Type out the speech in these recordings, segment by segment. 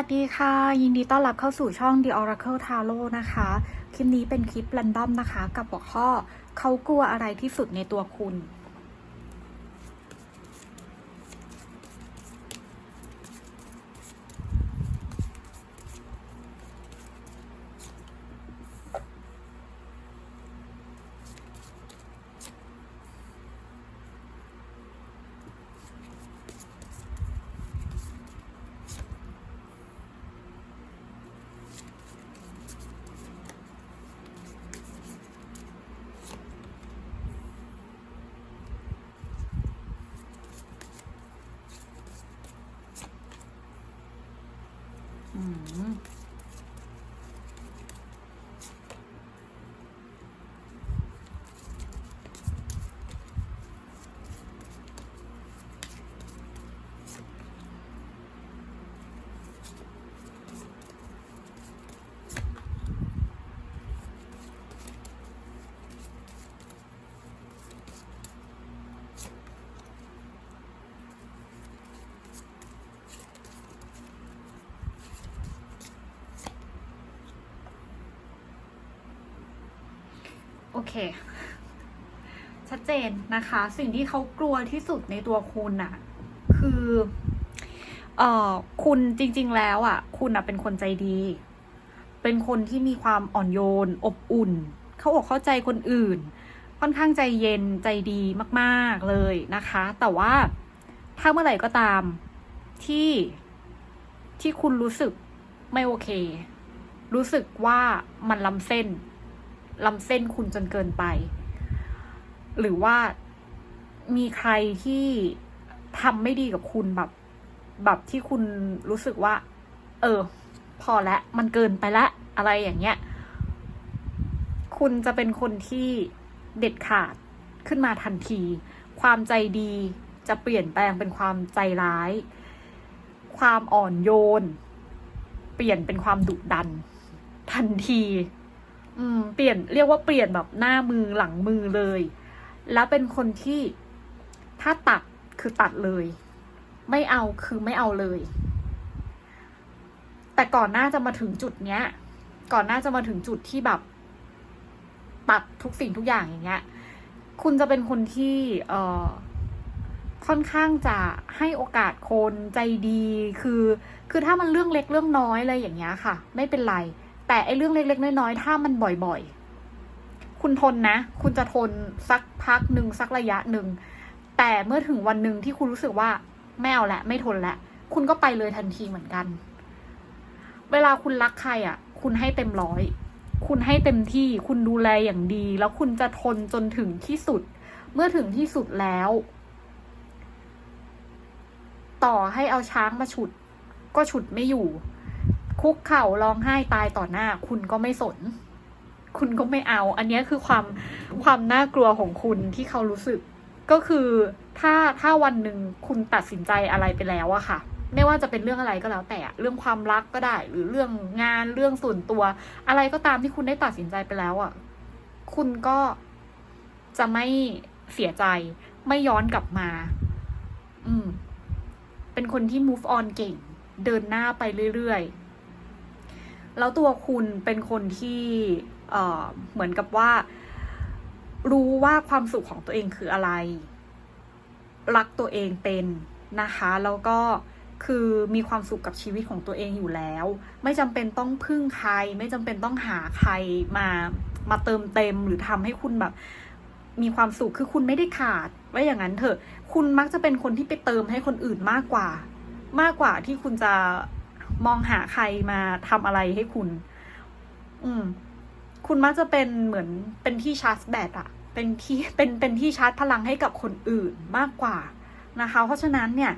สวัสดีค่ะ ยินดีต้อนรับเข้าสู่ช่อง The Oracle Tarot นะคะ คลิปนี้เป็นคลิป r รนดอมนะคะ กับหัวข้อเขากลัวอะไรที่สุดในตัวคุณ เค ชัดเจนนะคะ สิ่งที่เขากลัวที่สุดในตัวคุณน่ะ คือเอ่อคุณจริง ๆ แล้วอะ คุณอะเป็นคนใจดี เป็นคนที่มีความอ่อนโยน อบอุ่น เขาอกเข้าใจคนอื่น ค่อนข้างใจเย็นใจดีมาก ๆ เลยนะคะ แต่ว่าถ้าเมื่อไหร่ก็ตามที่ที่คุณรู้สึกไม่โอเค รู้สึกว่ามันล้ำเส้น ล้ำเส้นคุณจนเกินไป หรือว่ามีใครที่ทำไม่ดีกับคุณแบบแบบที่คุณรู้สึกว่า เออ พอแล้วมันเกินไปละอะไรอย่างเงี้ย คุณจะเป็นคนที่เด็ดขาดขึ้นมาทันที ความใจดีจะเปลี่ยนแปลงเป็นความใจร้าย ความอ่อนโยน เปลี่ยนเป็นความดุดัน ทันที อืมเปลี่ยนเรียกว่าเปลี่ยนแบบหน้ามือหลังมือเลย แล้วเป็นคนที่ถ้าตัดคือตัดเลย ไม่เอาคือไม่เอาเลย แต่ก่อนหน้าจะมาถึงจุดเนี้ย ก่อนหน้าจะมาถึงจุดที่แบบ ตัดทุกสิ่งทุกอย่างอย่างเงี้ย คุณจะเป็นคนที่เอ่อค่อนข้างจะให้โอกาสคนใจดีคือ คือถ้ามันเรื่องเล็กเรื่องน้อยอะไรอย่างเงี้ยค่ะ ไม่เป็นไร แต่ไอ้เรื่องเล็กๆน้อยๆถ้ามันบ่อยๆ คุณทนนะ คุณจะทนสักพักหนึ่งสักระยะหนึ่ง แต่เมื่อถึงวันหนึ่งที่คุณรู้สึกว่าไม่เอาละไม่ทนละ คุณก็ไปเลยทันทีเหมือนกัน เวลาคุณรักใครอะ คุณให้เต็มร้อย คุณให้เต็มที่ คุณดูแลอย่างดี แล้วคุณจะทนจนถึงที่สุด เมื่อถึงที่สุดแล้ว ต่อให้เอาช้างมาฉุด ก็ฉุดไม่อยู่ คุกเข่าร้องไห้ตายต่อหน้า คุณก็ไม่สน คุณก็ไม่เอา อันนี้คือความความน่ากลัวของคุณที่เขารู้สึก ก็คือถ้าถ้าวันหนึ่งคุณตัดสินใจอะไรไปแล้วอะค่ะ ไม่ว่าจะเป็นเรื่องอะไรก็แล้วแต่เรื่องความรักก็ได้ หรือเรื่องงานเรื่องส่วนตัว อะไรก็ตามที่คุณได้ตัดสินใจไปแล้วอะคุณก็จะไม่เสียใจไม่ย้อนกลับมา อืม เป็นคนที่ move on เก่ง เดินหน้าไปเรื่อยๆ แล้วตัวคุณเป็นคนที่เหมือนกับว่า รู้ว่าความสุขของตัวเองคืออะไร รักตัวเองเป็นนะคะ แล้วก็คือมีความสุขกับชีวิตของตัวเองอยู่แล้ว ไม่จำเป็นต้องพึ่งใคร ไม่จำเป็นต้องหาใครมามาเติมเต็มหรือทำให้คุณแบบ มีความสุขคือคุณไม่ได้ขาดว่าอย่างนั้นเถอะ คุณมักจะเป็นคนที่ไปเติมให้คนอื่นมากกว่า มากกว่าที่คุณจะ มองหาใครมาทำอะไรให้คุณ อืม คุณมักจะเป็นเหมือนเป็นที่ชาร์จแบตอะเป็นที่เป็นเป็นที่ชาร์จพลังให้กับคนอื่นมากกว่านะคะ เพราะฉะนั้นเนี่ย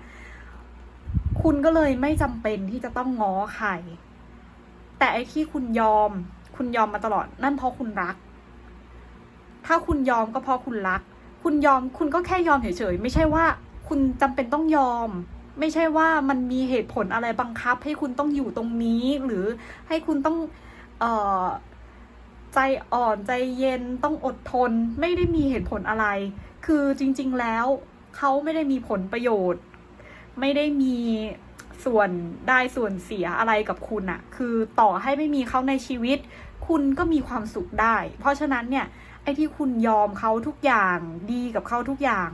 คุณก็เลยไม่จำเป็นที่จะต้องง้อใคร แต่ไอ้ที่คุณยอม คุณยอมมาตลอด นั่นเพราะคุณรัก ถ้าคุณยอมก็เพราะคุณรัก คุณยอม คุณก็แค่ยอมเฉยๆไม่ใช่ว่า คุณจำเป็นต้องยอม ไม่ใช่ว่ามันมีเหตุผลอะไรบังคับ ให้คุณต้องอยู่ตรงนี้ หรือให้คุณต้องเอ่อใจอ่อนใจเย็นต้องอดทน ไม่ได้มีเหตุผลอะไร คือจริง ๆ แล้วเขาไม่ได้มีผลประโยชน์ ไม่ได้มีส่วนได้ส่วนเสียอะไรกับคุณอะคือต่อให้ไม่มีเขาในชีวิต คุณก็มีความสุขได้ เพราะฉะนั้นเนี่ยไอ้ที่คุณยอมเขาทุกอย่างดีกับเขาทุกอย่าง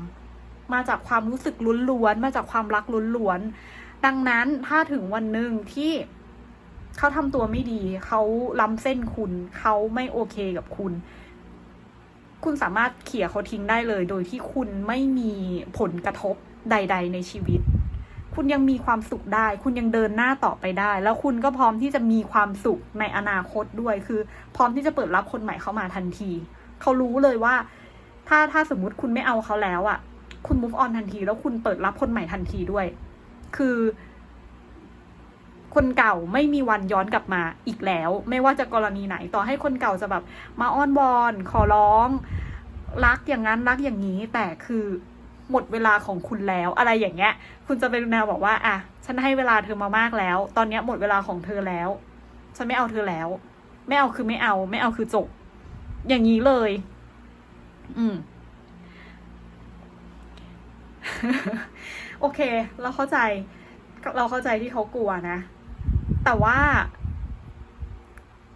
มาจากความรู้สึกล้วนๆมาจากความรักล้วนๆดังนั้นถ้าถึงวันหนึ่งที่เขาทำตัวไม่ดี เขาล้ำเส้นคุณ เขาไม่โอเคกับคุณ คุณสามารถเขี่ยเขาทิ้งได้เลย โดยที่คุณไม่มีผลกระทบใด ๆ ในชีวิต คุณยังมีความสุขได้ คุณยังเดินหน้าต่อไปได้ แล้วคุณก็พร้อมที่จะมีความสุขในอนาคตด้วย คือ พร้อมที่จะเปิดรับคนใหม่เข้ามาทันที เขารู้เลยว่า ถ้าถ้าสมมุติคุณไม่เอาเขาแล้วอะ่ะ คุณ move on ทันที แล้วคุณเปิดรับคนใหม่ทันทีด้วย คือ คนเก่าไม่มีวันย้อนกลับมาอีกแล้ว ไม่ว่าจะกรณีไหน ต่อให้คนเก่าจะแบบ มาอ้อนวอนขอร้อง รักอย่างนั้นรักอย่างนี้ แต่คือหมดเวลาของคุณแล้วอะไรอย่างเงี้ย คุณจะเป็นแนวบอกว่า อะ ฉันให้เวลาเธอมามากแล้ว ตอนนี้หมดเวลาของเธอแล้ว ฉันไม่เอาเธอแล้ว ไม่เอาคือไม่เอา ไม่เอาคือจบ อย่างนี้เลย อืม โอเค เราเข้าใจ เราเข้าใจที่เขากลัวนะ แต่ว่า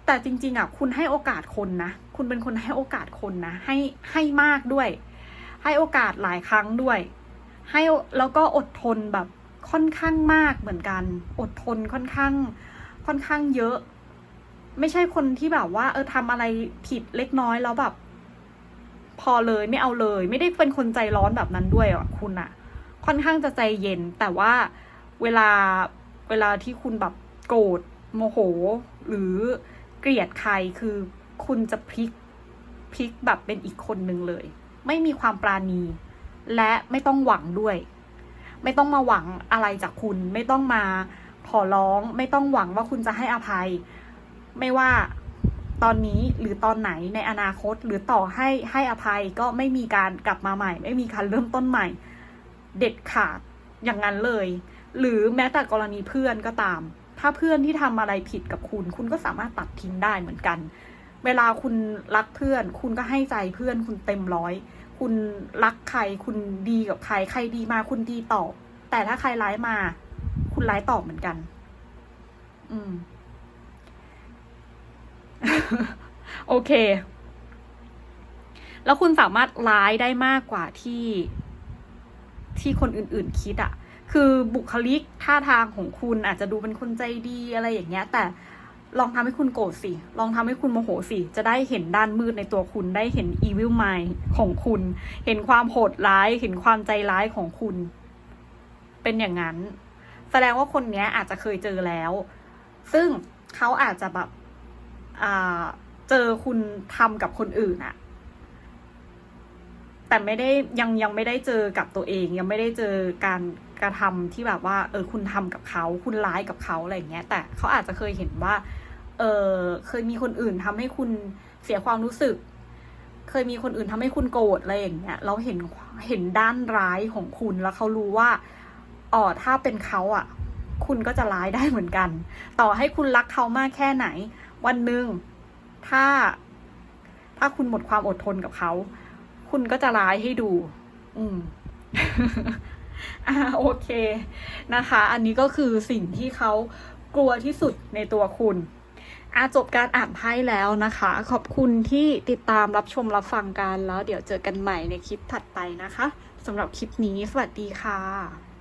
แต่จริง ๆอะคุณให้โอกาสคนนะ คุณเป็นคนให้โอกาสคนนะ ให้ให้มากด้วย ให้โอกาสหลายครั้งด้วย ให้แล้วก็อดทนแบบค่อนข้างมากเหมือนกัน อดทนค่อนข้าง ค่อนข้างเยอะ ไม่ใช่คนที่แบบว่า เออทำอะไรผิดเล็กน้อยแล้วแบบ พอเลยไม่เอาเลย ไม่ได้เป็นคนใจร้อนแบบนั้นด้วยอะคุณอะ ค่อนข้างจะใจเย็น แต่ว่าเวลาเวลาที่คุณแบบโกรธโมโห หรือเกลียดใครคือคุณจะพลิกพลิกแบบเป็นอีกคนหนึ่งเลย ไม่มีความปราณี และไม่ต้องหวังด้วย ไม่ต้องมาหวังอะไรจากคุณ ไม่ต้องมาขอร้อง ไม่ต้องหวังว่าคุณจะให้อภัย ไม่ว่า ตอนนี้หรือตอนไหนในอนาคต หรือต่อให้ให้อภัยก็ไม่มีการกลับมาใหม่ ไม่มีการเริ่มต้นใหม่ เด็ดขาดอย่างนั้นเลย หรือแม้แต่กรณีเพื่อนก็ตาม ถ้าเพื่อนที่ทำอะไรผิดกับคุณ คุณก็สามารถตัดทิ้งได้เหมือนกัน เวลาคุณรักเพื่อน คุณก็ให้ใจเพื่อนคุณเต็มร้อย คุณรักใครคุณดีกับใครใครดีมาคุณดีตอบ แต่ถ้าใครร้ายมา คุณร้ายตอบเหมือนกัน อืม โอเค แล้วคุณสามารถร้ายได้มากกว่าที่ที่คนอื่นๆคิดอะคือบุคลิกท่าทางของคุณอาจจะดูเป็นคนใจดีอะไรอย่างเงี้ย แต่ลองทำให้คุณโกรธสิ ลองทำให้คุณโมโหสิ จะได้เห็นด้านมืดในตัวคุณ ได้เห็น evil mind ของคุณ เห็นความโหดร้าย เห็นความใจร้ายของคุณ เป็นอย่างนั้น แสดงว่าคนเนี้ยอาจจะเคยเจอแล้ว ซึ่งเขาอาจจะแบบ เจอคุณทำกับคนอื่นอะแต่ไม่ได้ยังยังไม่ได้เจอกับตัวเอง ยังไม่ได้เจอการกระทำที่แบบว่า เออ คุณทำกับเขา คุณร้ายกับเขาอะไรอย่างเงี้ย แต่เขาอาจจะเคยเห็นว่า เออเคยมีคนอื่นทำให้คุณเสียความรู้สึก เคยมีคนอื่นทำให้คุณโกรธอะไรอย่างเงี้ยเราเห็นเห็นด้านร้ายของคุณแล้วเขารู้ว่าอ๋อถ้าเป็นเขาอะ คุณก็จะร้ายได้เหมือนกัน ต่อให้คุณรักเขามากแค่ไหน วันหนึ่งถ้า ถ้าคุณหมดความอดทนกับเขา คุณก็จะร้ายให้ดู อืมอ่าโอเคนะคะ อันนี้ก็คือสิ่งที่เขากลัวที่สุดในตัวคุณอาจบการอ่านไพ่แล้วนะคะ ขอบคุณที่ติดตามรับชมรับฟังกันแล้วเดี๋ยวเจอกันใหม่ในคลิปถัดไปนะคะสำหรับคลิปนี้สวัสดีค่ะ